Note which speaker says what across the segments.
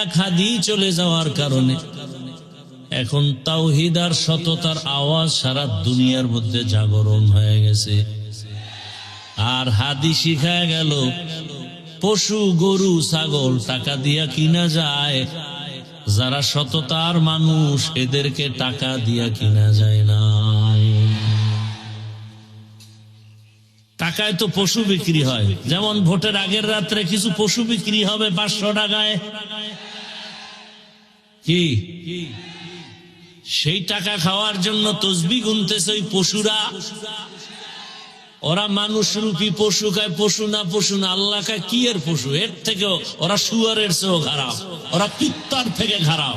Speaker 1: এক হাদি চলে যাওয়ার কারণে এখন তাওহিদ আর সততার আওয়াজ সারা দুনিয়ার মধ্যে জাগরণ হয়ে গেছে। আর হাদি শিখায় গেল, পশু, গরু, ছাগল টাকা দিয়া কিনা যায়, যারা সততার মানুষ এদেরকে টাকা দিয়া কিনা যায় না। টাকায় তো পশু বিক্রি হয়। যেমন ভোটের আগের রাত্রে কিছু পশু বিক্রি হবে পাঁচশো টাকায়। কি? সেই টাকা খাওয়ার জন্য তসবি গুনতেছে ওই পশুরা। ওরা মানুষ রূপী পশু খায়, পশু না পশু না, আল্লাহ খায়, কি এর পশু? এর থেকেও ওরা শুয়ারের চেয়েও খারাপ। ওরা পিত্তার থেকে খারাপ।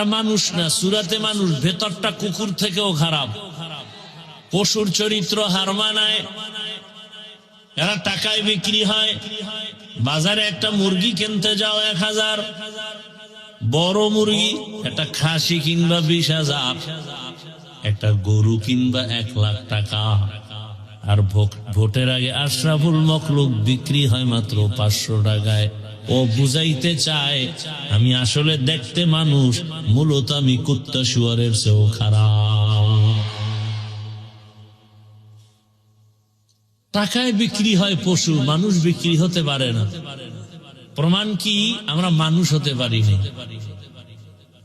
Speaker 1: এরা মানুষ না, সুরাতে মানুষ, ভেতরটা কুকুর থেকেও খারাপ। পশুর চরিত্র হার মানায় এরা টাকায় বিক্রি হয়, বাজারে একটা মুরগি কিনতে যাও এক হাজার, বড় মুরগি, একটা খাসি কিনবা বিশ হাজার, একটা গরু কিনবা এক লাখ টাকা। আর ভোট- ভোটের আগে আশরাফুল মকলুক বিক্রি হয় মাত্র পাঁচশো টাকায়। ও বুঝাইতে চায়, আমি আসলে দেখতে মানুষ, মূলত আমি কুত্তা শুয়ারের চেয়েও খারাপ। টাকায় বিক্রি হয় পশু, মানুষ বিক্রি হতে পারে না। প্রমাণ কি? আমরা মানুষ হতে পারি না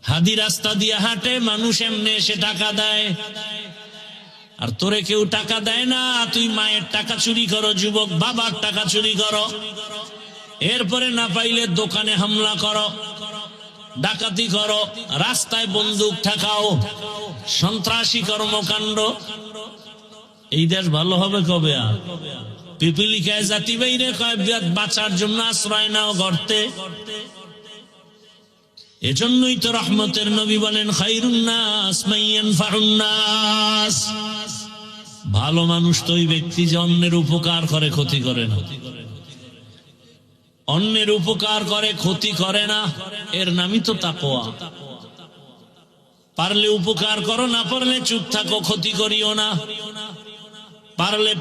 Speaker 1: হাদি রাস্তা দিয়ে হাঁটে, মানুষ এমনি এসে টাকা দেয়। আর তোরে কেউ টাকা দেয় না, তুই মায়ের টাকা চুরি করো, যুবক বাবার টাকা চুরি করো। এরপরে না পাইলে দোকানে হামলা করো, ডাকাতি করো, রাস্তায় বন্দুক ঠেকাও, সন্ত্রাসী কর্মকাণ্ড। এই দেশ ভালো হবে কবে আর? জাতি বাইরে বাঁচার জন্য আশ্রয় নাও গর্তে। এজন্যই তো রহমতের নবী বলেন ভালো মানুষ তো ওই ব্যক্তি যে অন্যের উপকার করে, ক্ষতি করে না। অন্যের উপকার করে, ক্ষতি করে না। এর নামই তো তাকোয়া পারলে উপকার করো, না পারলে চুপ থাকো, ক্ষতি করিও না। পারলে